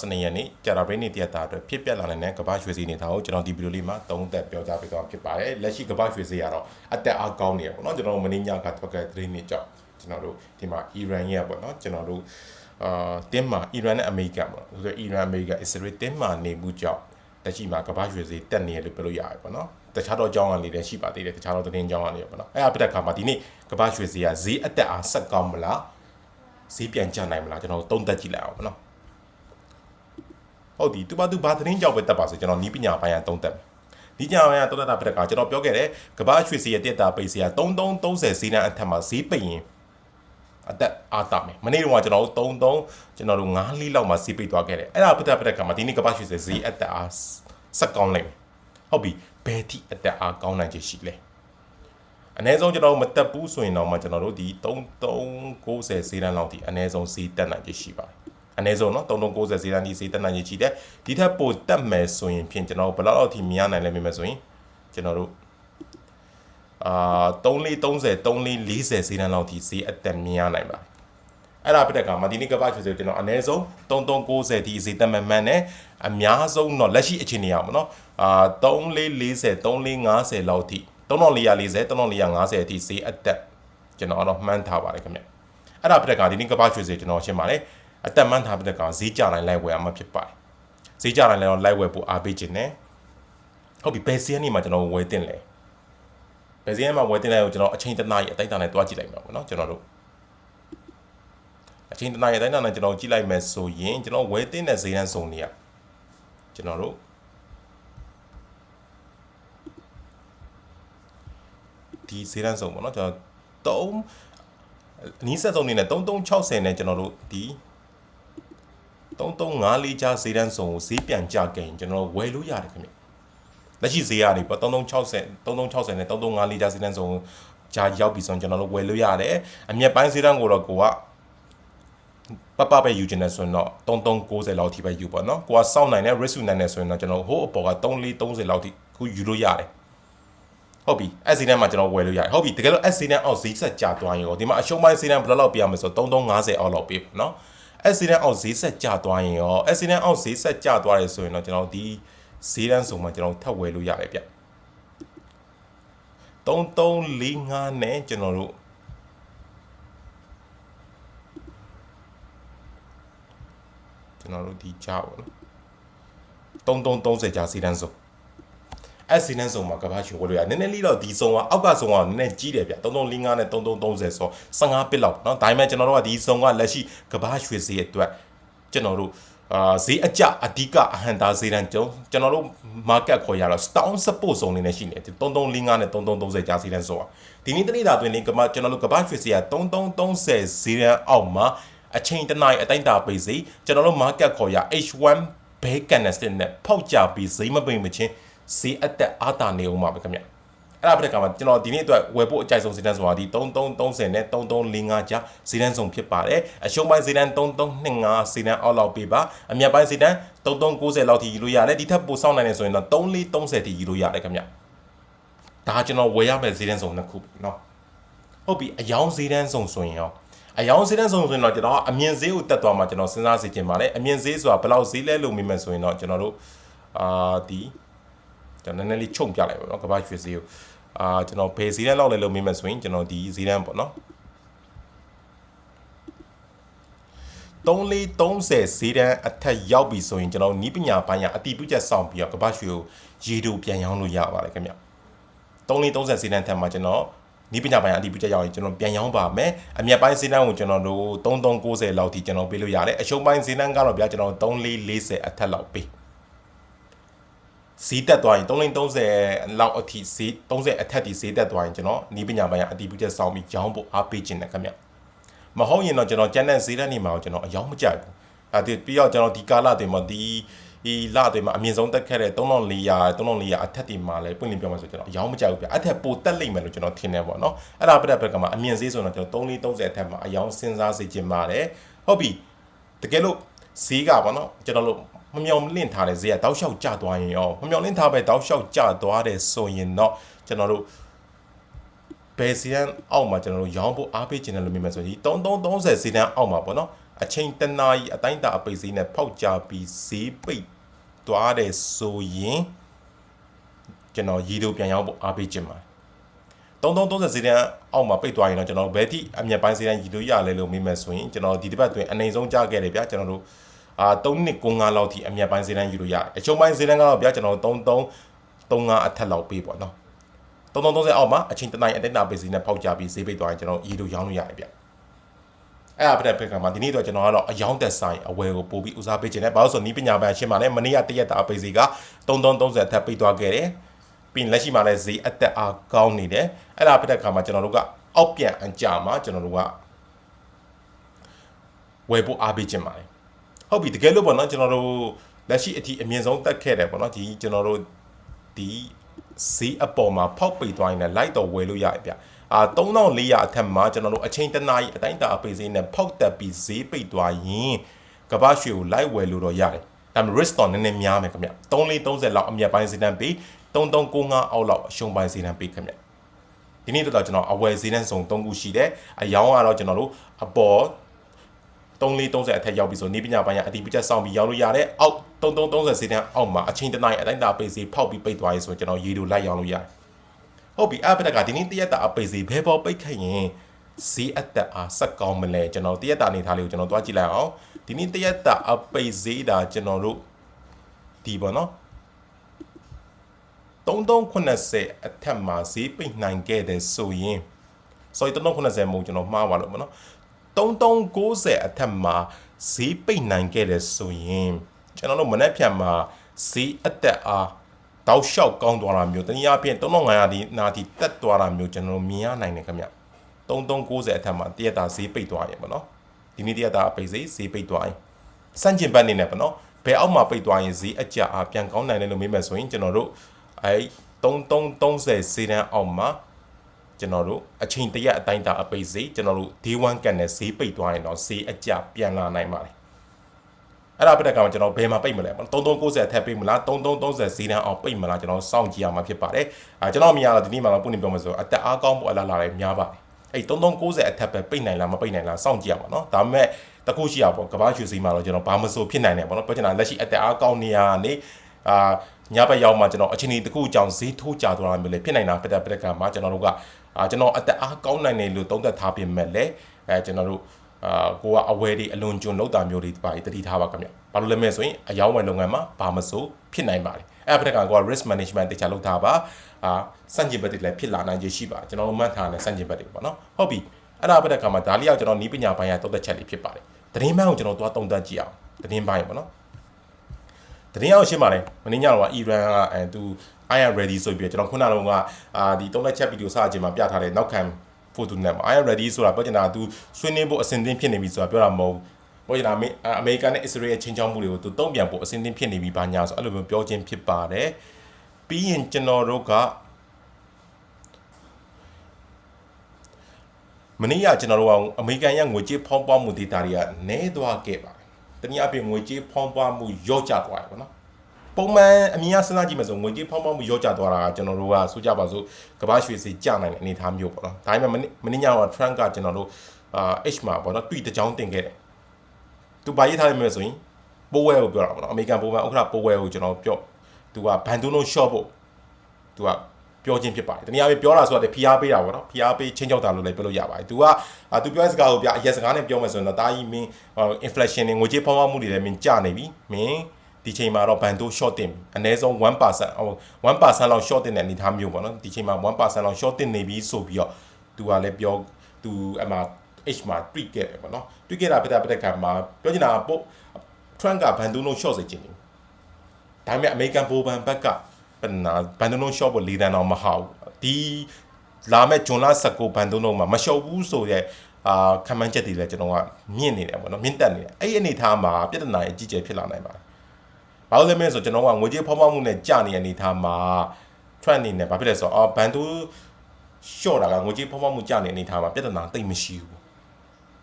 စနေရက်နေ့ကြာတာပရိနေတရက်တာအတွက်ဖြစ်ပျက်လာနိုင်တဲ့ကမ္ဘာရွှေစည်းနေတာကိုကျွန်တော်ဒီဗီဒီယိုလေးမှာသုံးသက်ပြောကြားပေးသွားမှာဖြစ်ပါတယ်လက်ရှိကမ္ဘာရွှေစည်းကတော့အသက်အားကောင်းနေရပေါ့နော်ကျွန်တော်တို့မင်းညကထွက်ခဲ့တဲ့သတင်းတွေကြောင့်ကျွန်တော်တို့ဒီမှာအီရန်ရဲ့ပေါ့နော်ကျွန်တော်တို့အာတင်းမှာအီရန်နဲ့အမေရိကန်ပေါ့ဆိုတော့အီရန်အမေရိကန်အစ္စရေးတင်းမှာနေမှုကြောင့်လက်ရှိမှာကမ္ဘာရွှေစည်းတက်နေရလို့ပြောလို့ရတယ်ပေါ့နော်တခြားတော့အကြောင်းအရာလေးတွေရှိပါသေးတယ်တခြားတော့သတင်းအကြောင်းအရာတွေပေါ့နော်အဲ့အပြတ်ခါမှာဒီနေ့ကမ္ဘာရွှေစည်းကဈေးအသက်အားဆက်ကောင်းမလားဈေးပြန်ကျနိုင်မလားကျွန်တော်တို့သုံးသက်ကြည့်လိုက်အောင်ပေါ့နော် ဟုတ်ဒီသူဘာသူဘာသတင်းကြောက်ပဲတက်ပါစေကျွန်တော်နီးပညာပိုင်းကသုံးသက်ဒီညပိုင်းကသုံးသက်တာပြတဲ့ကကျွန်တော်ပြောခဲ့တယ်ကဘာရွှေစီရဲ့တက်တာပိတ်စီက3330စီးတန်းအထက်မှာဈေးပိတ်ရင်အသက်အားတာမယ်မနေ့ကကျွန်တော်တို့33ကျွန်တော်တို့9လီလောက်မှာဈေးပိတ်သွားခဲ့တယ်အဲ့ဒါပြတဲ့ပြတဲ့ကမှာဒီနေ့ကဘာရွှေစီဈေးအသက်အားဆက်ကောင်းလိုက်မယ်ဟုတ်ပြီဘယ်ထိအသက်အားကောင်းနိုင်ချေရှိလဲအနည်းဆုံးကျွန်တော်မတက်ဘူးဆိုရင်တော့မှကျွန်တော်တို့ဒီ3390ဈေးတန်းလောက်ထိအနည်းဆုံးဈေးတက်နိုင်ချေရှိပါတယ် အနည်းဆုံးနော်3390ဈေးတန်းကြီးဈေးတက်နိုင်ရေးကြီးတယ်ဒီထက်ပိုတက်မယ်ဆိုရင်ဖြင့်ကျွန်တော်ဘယ်လောက်လောက်ထိမြင်ရနိုင်လဲမြင်မယ်ဆိုရင်ကျွန်တော်တို့အာ3430 3440ဈေးတန်းလောက်ထိဈေးအတက်မြင်ရနိုင်ပါအဲ့ဒါပြတဲ့ကမာဒီနီကပချွေဆိုကျွန်တော်အနည်းဆုံး3390ဒီဈေးတက်မှန်မှန်နဲ့အများဆုံးတော့လက်ရှိအခြေအနေရအောင်နော်အာ3440 3450လောက်ထိ3440 3450အထိဈေးအတက်ကျွန်တော်တော့မှန်းထားပါတယ်ခင်ဗျအဲ့ဒါပြတဲ့ကဒီနေ့ကပချွေစေကျွန်တော်ရှင်းပါတယ် အတက်မှန်းထားပြတဲ့ကဈေးကြတိုင်းလိုက်ဝယ်အောင်မဖြစ်ပါတယ်ဈေးကြတိုင်းလည်းတော့လိုက်ဝယ်ဖို့အားပေးခြင်းနဲ့ဟုတ်ပြီဘယ်စီးကနေမှကျွန်တော်ဝယ်တင်လဲဘယ်စီးကနေမှဝယ်တင်လဲကိုကျွန်တော်အချိန်တနားရီအတိုင်းတာနဲ့တွားကြည့်လိုက်မှာပေါ့နော်ကျွန်တော်တို့အချိန်တနားရီအတိုင်းတာနဲ့ကျွန်တော်ကြည့်လိုက်မယ်ဆိုရင်ကျွန်တော်ဝယ်တင်တဲ့ဈေးတန်းစုံတွေကကျွန်တော်တို့ဒီဈေးတန်းစုံပေါ့နော်ကျွန်တော်3အနီးဆက်ဆုံးနေနဲ့3360နဲ့ကျွန်တော်တို့ဒီ 3354ကြားဈေးတန်းစုံကိုဈေးပြန်ကြခဲ့ရင်ကျွန်တော်ဝယ်လို့ရတယ်ခင်ဗျလက်ရှိဈေးကနေပေါ့3360 3360နဲ့3354ကြားဈေးတန်းစုံဂျာရောက်ပြီဆိုရင်ကျွန်တော်တို့ဝယ်လို့ရတယ်အမျက်ပိုင်းဈေးတန်းကိုတော့ကိုကပပပဲယူချင်တယ်ဆိုရင်တော့3390လောက်ထိပဲယူပေါ့နော်ကိုကစောင့်နိုင်တဲ့ risk နိုင်တယ်ဆိုရင်တော့ကျွန်တော်ဟိုးအပေါ်က3430လောက်ထိခုယူလို့ရတယ်ဟုတ်ပြီအဲ့စီတန်းမှာကျွန်တော်ဝယ်လို့ရတယ်ဟုတ်ပြီတကယ်လို့အဲ့စီတန်းအောက်ဈေးဆက်ကျသွားရင်ရောဒီမှာအရှုံးပိုင်းစီတန်းဘယ်လောက်လောက်ပြရမလဲဆိုတော့3350အောက်လောက်ပေးပါနော် အဲ့စီတန်းအောက်ဈေးဆက်ကျသွားရင်ရောအဲ့စီတန်းအောက်ဈေးဆက်ကျသွားတယ်ဆိုရင်တော့ကျွန်တော်ဒီဈေးတန်းဆိုမှကျွန်တော်ထပ်ဝယ်လို့ရတယ်ဗျ3345နဲ့ကျွန်တော်တို့ကျွန်တော်တို့ဒီကြားပေါ့နော်3330ကြားဈေးတန်းဆို အဲ့စီနန်းဆောင်မှာကဘာချီဝယ်လို့ရနည်းနည်းလေးတော့ဒီဆောင်ကအောက်ကဆောင်ကနည်းနည်းကြီးတယ်ဗျ3345နဲ့3330ဆို15ပစ်လောက်เนาะဒါပေမဲ့ကျွန်တော်တို့ကဒီဆောင်ကလက်ရှိကဘာရွှေဈေးအတွက်ကျွန်တော်တို့အာဈေးအကျအဓိကအဟန်တာဈေးတန်းကျုံကျွန်တော်တို့ market ခေါ်ရတော့ stock support ဆောင်နေနေရှိနေတယ်3345နဲ့3330ကြားဈေးတန်းဆိုတာဒီနေ့တနေ့တာတွင်လင်းကမကျွန်တော်တို့ကဘာရွှေဈေးက3330ဈေးတန်းအောက်မှာအချိန်တနိုင်အတိုင်းတာပိတ်စေကျွန်တော်တို့ market ခေါ်ရ H1 base candlestick နဲ့ဖောက်ကြပြီးဈေးမပိတ်မချင်း ဈေးအသက်အားတာနေအောင်ပါပဲခင်ဗျအဲ့ဒါပြတဲ့ကမှာကျွန်တော်ဒီနေ့အတွက်ဝယ်ဖို့အကြိုက်ဆုံးဈေးတန်းဆိုတာဒီ3330နဲ့3345ကြားဈေးတန်းဆုံးဖြစ်ပါတယ်အရှုံးပိုင်းဈေးတန်း3325ဈေးတန်းအောက်လောက်ပေးပါအမြတ်ပိုင်းဈေးတန်း3390လောက်ထိယူလို့ရတယ်ဒီထက်ပိုစောင့်နိုင်တယ်ဆိုရင်တော့3430ထိယူလို့ရတယ်ခင်ဗျဒါကျွန်တော်ဝယ်ရမယ့်ဈေးတန်းဆုံးနှစ်ခုเนาะဟုတ်ပြီအယောင်ဈေးတန်းဆုံးဆိုရင်ရောအယောင်ဈေးတန်းဆုံးဆိုရင်တော့ကျွန်တော်အမြင့်ဈေးကိုတက်သွားမှကျွန်တော်စဉ်းစားစီခြင်းပါတယ်အမြင့်ဈေးဆိုတာဘယ်လောက်ဈေးလဲလို့မြင်မယ်ဆိုရင်တော့ကျွန်တော်တို့အာဒီ ကျွန်တော်နည်းနည်းလေးခြုံပြလိုက်ပါတော့ကမ္ဘာရွှေဈေးကိုအာကျွန်တော်ဘယ်ဈေးတန်းလောက်လဲလို့မေးမယ်ဆိုရင်ကျွန်တော်ဒီဈေးတန်းပေါ့နော်3430ဈေးတန်းအထက်ရောက်ပြီဆိုရင်ကျွန်တော်နီးပညာပိုင်းရအတိပြုချက်စောင့်ပြီးတော့ကမ္ဘာရွှေကိုရေတူပြန်ရောင်းလို့ရပါတယ်ခင်ဗျ3430ဈေးတန်းထက်မှာကျွန်တော်နီးပညာပိုင်းအတိပြုချက်ရောက်ရင်ကျွန်တော်ပြန်ရောင်းပါမယ်အမြတ်ပိုင်းဈေးတန်းကိုကျွန်တော်တို့3390လောက်ထိကျွန်တော်ပေးလို့ရတယ်အရှုံးပိုင်းဈေးတန်းကတော့ဗျာကျွန်တော်3440အထက်လောက်ပေး ဈေးတက်သွားရင်3030လောက်အထိဈေး30အထက်ထိဈေးတက်သွားရင်ကျွန်တော်နီးပညာပိုင်းကအတီးပြုချက်စောင်းပြီးရောင်းဖို့အားပေးခြင်းနဲ့ခင်ဗျမဟုတ်ရင်တော့ကျွန်တော်ကျန်တဲ့ဈေးတက်နေမှာကိုကျွန်တော်အယောင်းမကြိုက်ဘူးအဲဒီပြီးတော့ကျွန်တော်ဒီကာလတွေမှာဒီဒီလတွေမှာအမြင့်ဆုံးတက်ခဲ့တဲ့3400 3400အထက်တွေမှာလည်းပွင့်လင်းပြောမှဆိုကျွန်တော်အယောင်းမကြိုက်ဘူးဗျအထက်ပိုတက်လိမ့်မယ်လို့ကျွန်တော်ထင်တယ်ပေါ့နော်အဲ့ဒါပြတဲ့ဘက်ကမှာအမြင့်ဈေးဆိုတော့ကျွန်တော်3330အထက်မှာအယောင်းစဉ်းစားစေချင်ပါတယ်ဟုတ်ပြီတကယ်လို့ဈေးကပေါ့နော်ကျွန်တော်တို့ မမြောင်လင့်ထားတဲ့ဈေးကတောက်လျှောက်ကျသွားရင်ရောမမြောင်လင့်ထားပဲတောက်လျှောက်ကျသွားတယ်ဆိုရင်တော့ကျွန်တော်တို့ဘယ်စီတန်းအောက်မှာကျွန်တော်တို့ရောင်းဖို့အားပေးခြင်းတယ်လို့မြင်မယ်ဆိုရင်3330စီတန်းအောက်မှာပေါ့နော်အချိန်တနာရီအတိုင်းအတာအပိတ်ဈေးနဲ့ဖောက်ကြပြီးဈေးပိတ်သွားတယ်ဆိုရင်ကျွန်တော်ရီတို့ပြန်ရောက်ဖို့အားပေးချင်ပါတယ်3330ဈေးတန်းအောက်မှာပိတ်သွားရင်တော့ကျွန်တော်ဘယ်ထိအမျက်ပိုင်းဈေးတန်းရီတို့ရလဲလို့မေးမယ်ဆိုရင်ကျွန်တော်ဒီတစ်ပတ်တွင်အနေဆုံးကြားခဲ့တယ်ဗျာကျွန်တော်တို့ အာ3နှစ်9လောက်ထိအမျက်ပိုင်းဈေးတန်းယူလို့ရတယ်အချုံပိုင်းဈေးတန်းကတော့ဗျာကျွန်တော်33 35အထက်လောက်ပေးပေါ့နော်3330အောက်မှာအချိန်တနိုင်အတက်တာပေးစီနဲ့ဖောက်ကြပြီးဈေးပိတ်သွားရင်ကျွန်တော်ရီတို့ရောင်းလို့ရတယ်ဗျအဲ့အပတဲ့ဖက်ကမှာဒီနေ့တော့ကျွန်တော်ကတော့အယောင်းသက်ဆိုင်အဝယ်ကိုပို့ပြီးဦးစားပေးခြင်းနဲ့ဘာလို့ဆိုနီးပညာပိုင်းရှင်းပါလဲမနေ့ကတရက်တာပေးစီက3330အထက်ပိတ်သွားခဲ့တယ်ပြီးရင်လက်ရှိမှာလည်းဈေးအသက်အားကောင်းနေတယ်အဲ့ဒါဖတဲ့ခါမှာကျွန်တော်တို့ကအောက်ပြန်အကြမှာကျွန်တော်တို့ကဝယ်ဖို့အားပေးခြင်းပါတယ် ဟုတ်ပြီတကယ်လို့ပေါ့နော်ကျွန်တော်တို့လက်ရှိအထိအမြင့်ဆုံးတက်ခဲ့တယ်ပေါ့နော်ဒီကျွန်တော်တို့ဒီဈေးအပေါ်မှာဖောက်ပိတ်သွားရင်လည်းလိုက်တော့ဝယ်လို့ရတယ်ဗျအာ3400အထက်မှာကျွန်တော်တို့အချိန်တနာရီအတိုင်းတာအပိတ်ဈေးနဲ့ဖောက်တက်ပြီးဈေးပိတ်သွားရင်ကမ္ဘာရွှေကိုလိုက်ဝယ်လို့တော့ရတယ်ဒါပေမဲ့ risk တော့နည်းနည်းများမယ်ခင်ဗျ3430လောက်အမြတ်ပိုင်းဈေးတန်းပြီး3395အောက်လောက်အရှုံးပိုင်းဈေးတန်းပြီးခင်ဗျဒီနေ့တော့ကျွန်တော်အဝယ်ဈေးတန်းစုံ3ခုရှိတယ်အယောင်းကတော့ကျွန်တော်တို့အပေါ် 3430အထက်ရောက်ပြီဆိုနေပညာပိုင်းကအတီးပချက်စောင့်ပြီးရောက်လို့ရတယ်အောက်3330စီတန်းအောက်မှာအချိန်တနိုင်အတိုင်းတာပိတ်စီဖောက်ပြီးပိတ်သွားရေးဆိုကျွန်တော်ရေတို့လိုက်ရောက်လို့ရတယ်ဟုတ်ပြီအပဒကဒီနေ့တရက်တာအပိတ်စီဘဲပေါ်ပိတ်ခဲ့ရင်ဈေးအသက်အားဆက်ကောင်းမလဲကျွန်တော်တရက်တာအနေထားလေးကိုကျွန်တော်တွားကြည့်လိုက်အောင်ဒီနေ့တရက်တာအပိတ်ဈေးတာကျွန်တော်တို့ဒီပေါ့နော်3380အထက်မှာဈေးပိတ်နိုင်ခဲ့တယ်ဆိုရင် sorry 3380မဟုတ်ကျွန်တော်မှားပါလို့ပေါ့နော် 3390အထက်မှာဈေးပိတ်နိုင်ခဲ့တယ်ဆိုရင်ကျွန်တော်တို့မနေ့ဖြန်မှာဈေးအသက်အားတောက်လျှောက်ကောင်းသွားတာမျိုးတနည်းအားဖြင့်3500ဒီနာတီတက်သွားတာမျိုးကျွန်တော်မြင်ရနိုင်တယ်ခင်ဗျ3390အထက်မှာတရက်တာဈေးပိတ်သွားရင်ပေါ့နော်ဒီနေ့တရက်တာပိတ်ဈေးဈေးပိတ်သွားရင်စန့်ကျင်ဘက်နေနဲ့ပေါ့နော်ဘယ်အောက်မှာပိတ်သွားရင်ဈေးအကျအားပြန်ကောင်းနိုင်တယ်လို့မေးမယ်ဆိုရင်ကျွန်တော်တို့အဲ3330ဈေးတန်းအောက်မှာ ကျွန်တော်တို့အချိန်တရက်အတိုင်းတာအပိတ်စေကျွန်တော်တို့ day 1ကန်နဲ့ဈေးပိတ်သွားရင်တော့ဈေးအကျပြန်လာနိုင်ပါတယ်အဲ့ဒါပြတဲ့ကောင်ကျွန်တော်ဘယ်မှာပိတ်မလဲ3390ထက်ပိတ်မလား3330ဈေးတန်းအောင်ပိတ်မလားကျွန်တော်စောင့်ကြည့်ရမှာဖြစ်ပါတယ်အဲကျွန်တော်မြင်ရတော့ဒီနေ့မှတော့ပုံနေပြောမှာဆိုအတက်အားကောင်းဖို့အလားလာလည်းများပါတယ်အဲ့3390အထက်ပဲပိတ်နိုင်လားမပိတ်နိုင်လားစောင့်ကြည့်ရပါတော့ဒါပေမဲ့တခုရှိရပေါ့ကဘာရွှေဈေးမှာတော့ကျွန်တော်ဘာမဆိုဖြစ်နိုင်တယ်ပေါ့နော်ပြောချင်တာလက်ရှိအတက်အားကောင်းနေရနေအာ ညဘက်ရောက်မှကျွန်တော်အချိန်ဒီတခုအကြောင်းဈေးထိုးကြသွားတာမျိုးလေဖြစ်နိုင်တာပြတဲ့ပြတဲ့ကမှာကျွန်တော်တို့ကအာကျွန်တော်အသက်အားကောင်းနိုင်တယ်လို့သုံးသပ်ထားပြင်မဲ့လေအဲကျွန်တော်တို့အာကိုကအဝဲတွေအလွန်ကျွံလောက်တာမျိုးတွေပါတတိထားပါခင်ဗျဘာလို့လဲမဲ့ဆိုရင်အယောင်းဝယ်လုပ်ငန်းမှာဘာမဆိုဖြစ်နိုင်ပါတယ်အဲ့ပြတဲ့ကကိုက risk management တခြားလုပ်ထားပါအာစန့်ကျင်ဘက်တွေလည်းဖြစ်လာနိုင်ခြေရှိပါကျွန်တော်မှတ်ထားတဲ့စန့်ကျင်ဘက်တွေပေါ့နော်ဟုတ်ပြီအဲ့ဒါပြတဲ့ကမှာဒါလေးကကျွန်တော်နီးပညာပိုင်းရတုတ်သက်ချက်လေးဖြစ်ပါတယ်သတင်းပိုင်းကိုကျွန်တော်သွားတုံးသက်ကြည့်အောင်သတင်းပိုင်းပေါ့နော်သ တင်းအောင်ရှင်းပါလေမင်းညတော့အီရန်ကအဲသူ I am ready ဆိုပြီးကျွန်တော်ခုနကတော့ကအာဒီတုံးသက်ချက်ဗီဒီယိုစအချိန်မှာပြထားတဲ့နောက်ခံ photo နဲ့ I am ready ဆိုတာပြောချင်တာသူဆွေးနွေးဖို့အစဉ်သင်းဖြစ်နေပြီဆိုတာပြောတာမဟုတ်ပြောချင်တာအမေရိကန်နဲ့အစ္စရေးရဲ့ချင်းချောင်းမှုတွေကိုသူတုံ့ပြန်ဖို့အစဉ်သင်းဖြစ်နေပြီဘာညာဆိုအဲ့လိုမျိုးပြောချင်းဖြစ်ပါတယ်ပြီးရင်ကျွန်တော်တို့ကမနေ့ကကျွန်တော်တို့ကအမေရိကန်ရဲ့ငွေကြေးဖောင်းပွားမှုဒေတာတွေကနည်းသွားခဲ့ပါတယ်။တ နည်းအားဖြင့်ငွေကြေးဖောင်းပွားမှုရော့ကျသွားတယ်ပေါ့နော်။ပုံမှန်အမြင်အစဉ်းစားကြည့်မယ်ဆိုငွေကြေးဖောင်းပွားမှုရော့ကျသွားတာကကျွန်တော်တို့ကဆိုကြပါစို့ကမ္ဘာရွှေစီကျနိုင်တဲ့အနေအထားမျိုးပေါ့နော်။ဒါပေမဲ့မနေ့ညက Trump ကကျွန်တော်တို့အာ H မှာပေါ့နော်တွေ့တကြောင်းတင်ခဲ့တယ်။သူပါရေးထားရမယ်ဆိုရင်ပိုးဝဲကိုပြောတာပေါ့နော်။အမေရိကန်ပိုးဝဲဥက္ကဋပိုးဝဲကိုကျွန်တော်ပြောသူကဘန်ဒူနို short ဖို့သူက ပြောခြင်းဖြစ်ပါတယ်။တနည်းအားဖြင့်ပြောတာဆိုတာတဖိအားပေးတာပေါ့နော်။ဖိအားပေးချင်းချောက်တာလို့လည်းပြောလို့ရပါတယ်။ तू က तू ပြောတဲ့စကားကိုပြအရက်စကားနဲ့ပြောမယ်ဆိုရင်တော့တာကြီးမင်း inflation တွေငွေကြေးဖောင်းပွားမှုတွေလည်းမင်းကျနေပြီ။မင်းဒီချိန်မှာတော့ဘန်တိုး short တင်အနည်းဆုံး1% 1%လောက် short တင်တဲ့အနေအထားမျိုးပေါ့နော်။ဒီချိန်မှာ1%လောက် short တင်နေပြီဆိုပြီးတော့ तू ကလည်းပြော तू အမှ H မှာ tweet ခဲ့တယ်ပေါ့နော်။ tweet ခဲ့တာပြတဲ့ပြတဲ့ကမှာပြောချင်တာပို့ Trump ကဘန်တိုးလုံး short စေချင်တယ်။ဒါပေမဲ့အမေရိကန်ဘိုးဘန်ဘက်က ဘန်နာဘန်ဒနိုရှော့ကို၄တန်းတော့မဟာဘူးဒီလာမဲ့ဂျွန်လာ19ဘန်ဒနိုမှာမလျှော့ဘူးဆိုတဲ့အာခံမှန်းချက်တွေလည်းကျွန်တော်ကမြင့်နေတယ်ပေါ့နော်မြင့်တက်နေတယ်အဲ့ဒီအနေထားမှာပြဿနာရဲ့အကြီးကျယ်ဖြစ်လာနိုင်ပါတယ်ဘာလို့လဲမလဲဆိုကျွန်တော်ကငွေကြေးဖောင်းဖောင်းမှုနဲ့ကြာနေတဲ့အနေထားမှာ trend နေနဲ့ဘာဖြစ်လဲဆိုတော့အော်ဘန်ဒိုရှော့တာကငွေကြေးဖောင်းဖောင်းမှုကြာနေအနေထားမှာပြဿနာတိတ်မရှိဘူး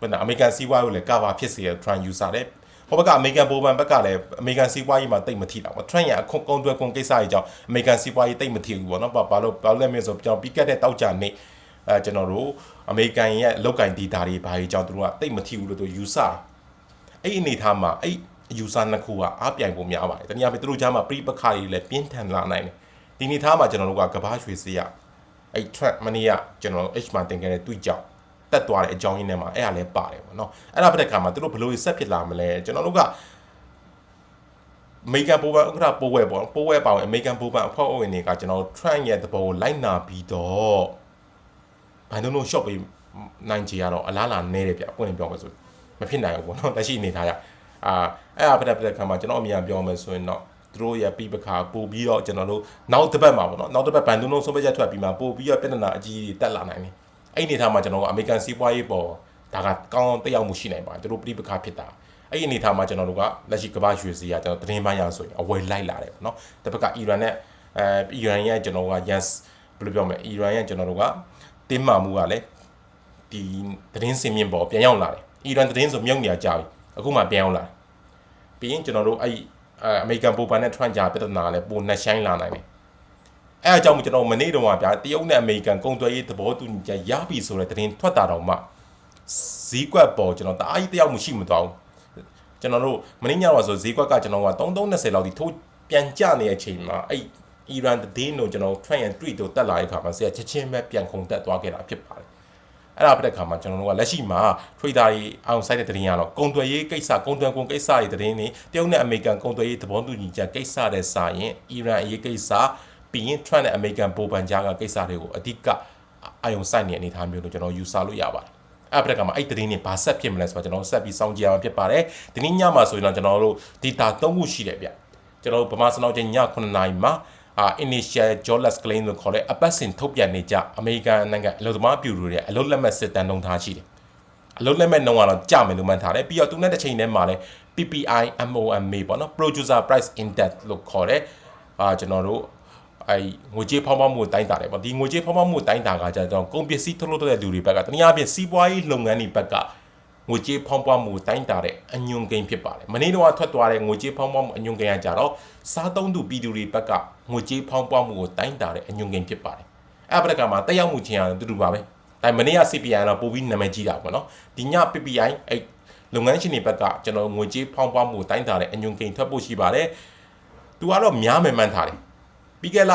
ဘယ်နဲ့အမေရိကန်စီးပွားရေးကိုလည်း cover ဖြစ်စေတဲ့ trend user တဲ့ ဟိုဘက်ကအမေရိကန်ဘိုးဘန်ဘက်ကလည်းအမေရိကန်စီးပွားရေးမှာတိတ်မထိတော့ဘူး trend ရအခုကုန်းတွဲကုန်းကိစ္စကြီးကြောင့်အမေရိကန်စီးပွားရေးတိတ်မထိဘူးပေါ့နော်ဘာလို့ဘာလို့လဲမင်းဆိုကျွန်တော်ပြီးကတ်တဲ့တောက်ကြနေအဲကျွန်တော်တို့အမေရိကန်ရဲ့လောက်ကင်ဒေတာတွေဘာကြီးကြောင့်သူတို့ကတိတ်မထိဘူးလို့သူယူဆအဲ့ဒီအနေထားမှာအဲ့အယူဆနှစ်ခုကအားပြိုင်ဖို့များပါတယ်တနည်းအားဖြင့်သူတို့ကြားမှာပြိပခါတွေလည်းပြင်းထန်လာနိုင်တယ်ဒီအနေထားမှာကျွန်တော်တို့ကကဘာရွှေစရအဲ့ track မနေ့ကကျွန်တော် H မှာတင်ခဲ့တဲ့တွေ့ကြောင် တက်သွားတဲ့အကြောင်းရင်းထဲမှာအဲ့ဒါလည်းပါတယ်ပေါ့နော်အဲ့ဒါပြတဲ့ခါမှာသူတို့ဘယ်လိုဆက်ဖြစ်လာမလဲကျွန်တော်တို့ကအမေရိကန်ပိုးပန်ဥက္ကဋ္ဌပိုးဝဲပေါ့ပိုးဝဲပါဝင်အမေရိကန်ပိုးပန်အဖွဲ့ဝင်တွေကကျွန်တော် Trump ရဲ့သဘောကိုလိုက်နာပြီးတော့ဘန်ဒုံတို့ shop ပေးနိုင်ကြရတော့အလားလာနေတယ်ဗျအပွင့်ပြောမှဆိုမဖြစ်နိုင်ဘူးပေါ့နော်လက်ရှိအနေထားရအာအဲ့အပဒပဒခါမှာကျွန်တော်အမြန်ပြောမယ်ဆိုရင်တော့သူတို့ရဲ့ပြီးပခါပို့ပြီးတော့ကျွန်တော်တို့နောက်တစ်ပတ်မှာပေါ့နော်နောက်တစ်ပတ်ဘန်ဒုံတို့ဆုံးဖြတ်ချက်ထွက်ပြီးမှပို့ပြီးတော့ပြဿနာအကြီးကြီးတက်လာနိုင်တယ် အဲ့ဒီအနေထားမှာကျွန်တော်ကအမေရိကန်စီးပွားရေးပေါ်ဒါကကောင်းတက်ရောက်မှုရှိနိုင်ပါတယ်သူတို့ပြီးပခါဖြစ်တာအဲ့ဒီအနေထားမှာကျွန်တော်တို့ကလက်ရှိကမ္ဘာရွှေစီကကျွန်တော်သတင်းပိုင်းရဆိုရင်အဝယ်လိုက်လာတယ်ပေါ့နော်တစ်ဖက်ကအီရန်နဲ့အဲအီရန်ရဲ့ကျွန်တော်က yes ဘယ်လိုပြောမလဲအီရန်ရဲ့ကျွန်တော်တို့ကတင်းမာမှုကလည်းဒီသတင်းစင်မြင့်ပေါ်ပြန်ရောက်လာတယ်အီရန်သတင်းဆိုမြုပ်နေကြပြီအခုမှပြန်ရောက်လာပြီးရင်ကျွန်တော်တို့အဲ့အမေရိကန်ပိုပန်နဲ့ထရန့်ဂျာပြဿနာလည်းပုံနှဆိုင်လာနိုင်တယ် အဲအကြောင်းကျွန်တော်မနေ့တုန်းကဗျာတရုတ်နဲ့အမေရိကန်ကုန်သွယ်ရေးသဘောတူညီချက်ရပြီဆိုတဲ့သတင်းထွက်တာတော့မှဈေးကွက်ပေါ်ကျွန်တော်တအားကြီးတယောက်မှရှိမသွားဘူးကျွန်တော်တို့မနေ့ညတော့ဆိုဈေးကွက်ကကျွန်တော်က3320လောက်ဒီထိုးပြန်ကျနေတဲ့အချိန်မှာအဲ့အီရန်တည်င်းတို့ကျွန်တော်ထရန့်ရန်တွေ့တို့တက်လာတဲ့အခါမှာဆရာချက်ချင်းပဲပြန်ခုန်တက်သွားခဲ့တာဖြစ်ပါတယ်အဲ့ဒါပြတဲ့ခါမှာကျွန်တော်တို့ကလက်ရှိမှာ trader တွေအောင်ဆိုင်တဲ့သတင်းကတော့ကုန်သွယ်ရေးကိစ္စကုန်သွယ်ကုန်ကိစ္စတွေသတင်းတွေတရုတ်နဲ့အမေရိကန်ကုန်သွယ်ရေးသဘောတူညီချက်ကိစ္စတဲ့စာရင်အီရန်အရေးကိစ္စ ပြီးရင် Trump နဲ့အမေရိကန်ပိုပန်ကြားကကိစ္စတွေကိုအဓိကအာယုံစိုက်နေအနေအထားမျိုးလို့ကျွန်တော်ယူဆလို့ရပါတယ်အဲ့ပြတဲ့ကမှာအဲ့သတင်းတွေဘာဆက်ဖြစ်မလဲဆိုတော့ကျွန်တော်ဆက်ပြီးစောင့်ကြည့်ရမှာဖြစ်ပါတယ်ဒီနေ့ညမှာဆိုရင်တော့ကျွန်တော်တို့ data ၃ခုရှိတယ်ဗျကျွန်တော်တို့ဗမာစနောက်ချင်းည9နာရီမှာအာ initial jobless claim လို့ခေါ်တဲ့အပတ်စဉ်ထုတ်ပြန်နေကြအမေရိကန်နိုင်ငံအလုပ်သမားပြူတွေရဲ့အလုပ်လက်မဲ့စစ်တမ်းနှုန်းထားရှိတယ်အလုပ်လက်မဲ့နှုန်းကတော့ကြမယ်လို့မှန်းထားတယ်ပြီးတော့သူနဲ့တစ်ချိန်တည်းမှာလည်း PPI MOMA ပေါ့နော် producer price index လို့ခေါ်တဲ့အာကျွန်တော်တို့ အဲငွေကြေးဖောင်းဖောင်းမှုတိုင်းတာတယ်ပေါ့ဒီငွေကြေးဖောင်းဖောင်းမှုတိုင်းတာကကြတော့ကုန်ပစ္စည်းထုတ်လုပ်တဲ့လူတွေဘက်ကတနည်းအားဖြင့်စီးပွားရေးလုပ်ငန်းတွေဘက်ကငွေကြေးဖောင်းပွားမှုတိုင်းတာတဲ့အညွန်ကိန်းဖြစ်ပါတယ်မနေ့တုန်းကထွက်သွားတဲ့ငွေကြေးဖောင်းပွားမှုအညွန်ကိန်းကကြတော့စားသုံးသူပြည်သူတွေဘက်ကငွေကြေးဖောင်းပွားမှုကိုတိုင်းတာတဲ့အညွန်ကိန်းဖြစ်ပါတယ်အဲ့ဘက်ကမှာတက်ရောက်မှုချင်းအတူတူပါပဲဒါမနေ့က CPI တော့ပို့ပြီးနာမည်ကြီးတာပေါ့နော်ဒီည PPI အဲ့လုပ်ငန်းရှင်တွေဘက်ကကျွန်တော်ငွေကြေးဖောင်းပွားမှုတိုင်းတာတဲ့အညွန်ကိန်းထွက်ဖို့ရှိပါတယ်သူကတော့များမယ်မှန်းထားတယ် ပြီးခဲ့လ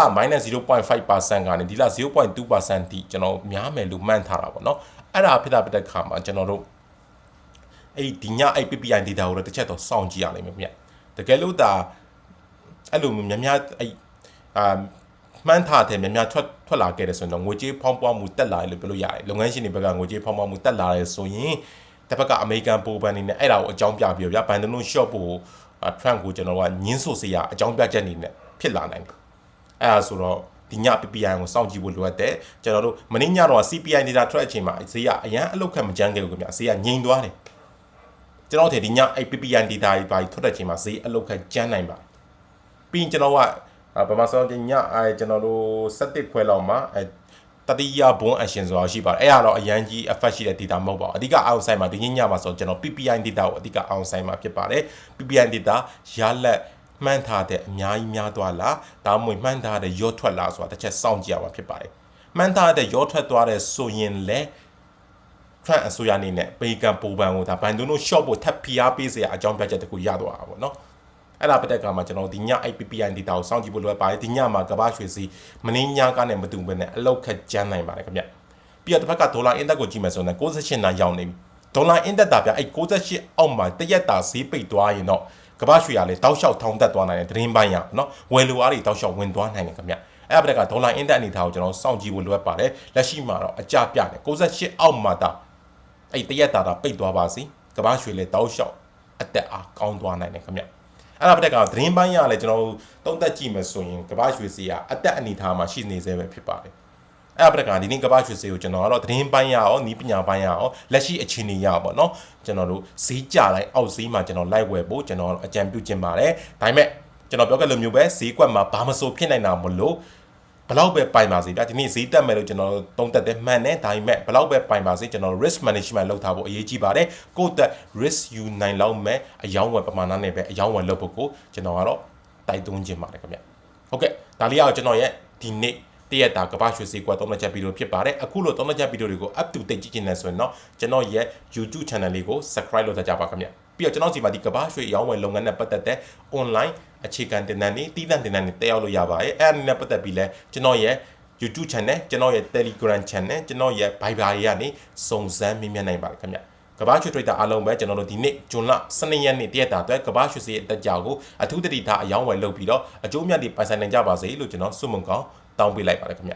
-0.5% ကနေဒီလ0.2%တိကျွန်တော်များမယ်လို့မှန်းထားတာပေါ့နော်အဲ့ဒါဖြစ်တာဖြစ်တဲ့ခါမှာကျွန်တော်တို့အဲ့ဒီညအဲ့ PPI data ကိုတော့တစ်ချက်တော့စောင့်ကြည့်ရလိမ့်မယ်ဗျတကယ်လို့ဒါအဲ့လိုများများအဲ့အာမှန်းထားတဲ့များများထွက်ထွက်လာခဲ့တယ်ဆိုရင်တော့ငွေကြေးဖောင်းပွားမှုတက်လာတယ်လို့ပြောလို့ရတယ်လုပ်ငန်းရှင်တွေဘက်ကငွေကြေးဖောင်းပွားမှုတက်လာတယ်ဆိုရင်တစ်ဖက်ကအမေရိကန်ပိုပန်နေနဲ့အဲ့ဒါကိုအကြောင်းပြပြီးတော့ဗျဘန်ဒနို shop ကို Trump ကိုကျွန်တော်ကညင်းဆိုစရာအကြောင်းပြချက်နေနဲ့ဖြစ်လာနိုင်တယ် အဲ့ဒါဆိုတော့ဒီည PPI ကိုစောင့်ကြည့်ဖို့လိုအပ်တယ်ကျွန်တော်တို့မနေ့ညတော့ CPI data ထွက်အချိန်မှာဈေးကအရန်အလုတ်ခတ်မကြမ်းခဲ့လို့ခင်ဗျဈေးကငြိမ်သွားတယ်ကျွန်တော်ထင်ဒီညအဲ့ PPI data တွေပါထွက်တဲ့အချိန်မှာဈေးအလုတ်ခတ်ကြမ်းနိုင်ပါပြီးရင်ကျွန်တော်ကဗမာစောင်းညအဲကျွန်တော်တို့7ခွဲလောက်မှာအဲတတိယဘွန်းအရှင်ဆိုတာရှိပါတယ်အဲ့ဒါတော့အရန်ကြီး effect ရှိတဲ့ data မဟုတ်ပါဘူးအဓိက outside မှာဒီညညမှာဆိုကျွန်တော် PPI data ကိုအဓိက outside မှာဖြစ်ပါတယ် PPI data ရလက် မှန်းထားတဲ့အများကြီးများသွားလားဒါမှမဟုတ်မှန်းထားတဲ့ရော့ထွက်လားဆိုတာတစ်ချက်စောင့်ကြည့်ရမှာဖြစ်ပါတယ်မှန်းထားတဲ့ရော့ထွက်သွားတဲ့ဆိုရင်လည်း Trump အစိုးရအနေနဲ့ပေကန်ပိုပန်ကိုဒါဘန်ဒိုနို shop ကိုထပ်ဖိအားပေးစရာအကြောင်းပြချက်တခုရသွားတာပေါ့နော်အဲ့ဒါပတ်သက်ကမှကျွန်တော်ဒီည IPPI data ကိုစောင့်ကြည့်ဖို့လိုအပ်ပါတယ်ဒီညမှာကမ္ဘာရွှေစီမင်းညကနဲ့မတူဘဲနဲ့အလောက်ခက်ကျန်းနိုင်ပါတယ်ခင်ဗျပြီးတော့တစ်ဖက်ကဒေါ်လာအင်တက်ကိုကြည့်မယ်ဆိုရင်68နာရောက်နေပြီဒေါ်လာအင်တက်တာဗျအဲ့68အောက်မှာတရက်တာဈေးပိတ်သွားရင်တော့ ကမ္ဘာရွှေရလေတောက်လျှောက်ထောင်းတက်သွားနိုင်တဲ့သတင်းပိုင်းရနော်ဝယ်လိုအားတွေတောက်လျှောက်ဝင်သွားနိုင်တယ်ခင်ဗျအဲ့ဒါကဒေါ်လာအင်တက်အနေထားကိုကျွန်တော်စောင့်ကြည့်ဖို့လိုအပ်ပါတယ်လက်ရှိမှာတော့အကြပြတယ်68အောက်မှာတာအဲ့တရက်တာတာပိတ်သွားပါစီကမ္ဘာရွှေလေတောက်လျှောက်အသက်အားကောင်းသွားနိုင်တယ်ခင်ဗျအဲ့ဒါပတ်တက်ကသတင်းပိုင်းရလဲကျွန်တော်တုံးသက်ကြည့်မယ်ဆိုရင်ကမ္ဘာရွှေစီကအသက်အနေထားမှာရှိနေသေးပဲဖြစ်ပါတယ် အဲ့ဒါပတ်တက်ကဒီနေ့ကမ္ဘာရွှေစီကိုကျွန်တော်ကတော့သတင်းပိုင်းရအောင်နီးပညာပိုင်းရအောင်လက်ရှိအခြေအနေရပါတော့ကျွန်တော်တို့ဈေးကြတိုင်းအောက်ဈေးမှာကျွန်တော်လိုက်ဝယ်ဖို့ကျွန်တော်အကြံပြုခြင်းပါတယ်ဒါပေမဲ့ကျွန်တော်ပြောခဲ့လိုမျိုးပဲဈေးကွက်မှာဘာမဆိုဖြစ်နိုင်တာမလို့ဘလောက်ပဲပိုင်ပါစေဗျာဒီနေ့ဈေးတက်မယ်လို့ကျွန်တော်သုံးသက်တယ်မှန်တယ်ဒါပေမဲ့ဘလောက်ပဲပိုင်ပါစေကျွန်တော် risk management လုပ်ထားဖို့အရေးကြီးပါတယ်ကိုယ့်တက် risk ယူနိုင်လောက်မဲ့အယောင်းဝယ်ပမာဏနဲ့ပဲအယောင်းဝယ်လုပ်ဖို့ကိုကျွန်တော်ကတော့တိုက်တွန်းခြင်းပါတယ်ခင်ဗျဟုတ်ကဲ့ဒါလေးကတော့ကျွန်တော်ရဲ့ဒီနေ့ တရက်တာကပရွှေစေကွာသုံးလက်ချက်ဗီဒီယိုဖြစ်ပါတယ်အခုလိုသုံးလက်ချက်ဗီဒီယိုတွေကို up to date ကြည့်ချင်တယ်ဆိုရင်တော့ကျွန်တော်ရဲ့ YouTube channel လေးကို subscribe လုပ်ထားကြပါခင်ဗျပြီးတော့ကျွန်တော်စီမှာဒီကဘာရွှေရောင်းဝယ်လုပ်ငန်းနဲ့ပတ်သက်တဲ့ online အခြေခံတင်နန်းတွေတည်တံ့တင်နန်းတွေတက်ရောက်လို့ရပါတယ်အဲ့အနည်းနဲ့ပတ်သက်ပြီးလဲကျွန်တော်ရဲ့ YouTube channel ကျွန်တော်ရဲ့ Telegram channel ကျွန်တော်ရဲ့ Viber တွေကနေစုံစမ်းမြင်မြင်နိုင်ပါတယ်ခင်ဗျကဘာရွှေ trader အားလုံးပဲကျွန်တော်တို့ဒီနေ့ဂျွန်လ12ရက်နေ့တရက်တာအတွက်ကဘာရွှေစီရဲ့အတက်ကြောင်ကိုအထူးတတိထားအယောင်းဝယ်လုပ်ပြီးတော့အကျိုးမြတ်တွေပိုင်ဆိုင်နိုင်ကြပါစေလို့ကျွန်တော်ဆုမွန်ကောင်း တောင်းပေးလိုက်ပါတယ်ခင်ဗျ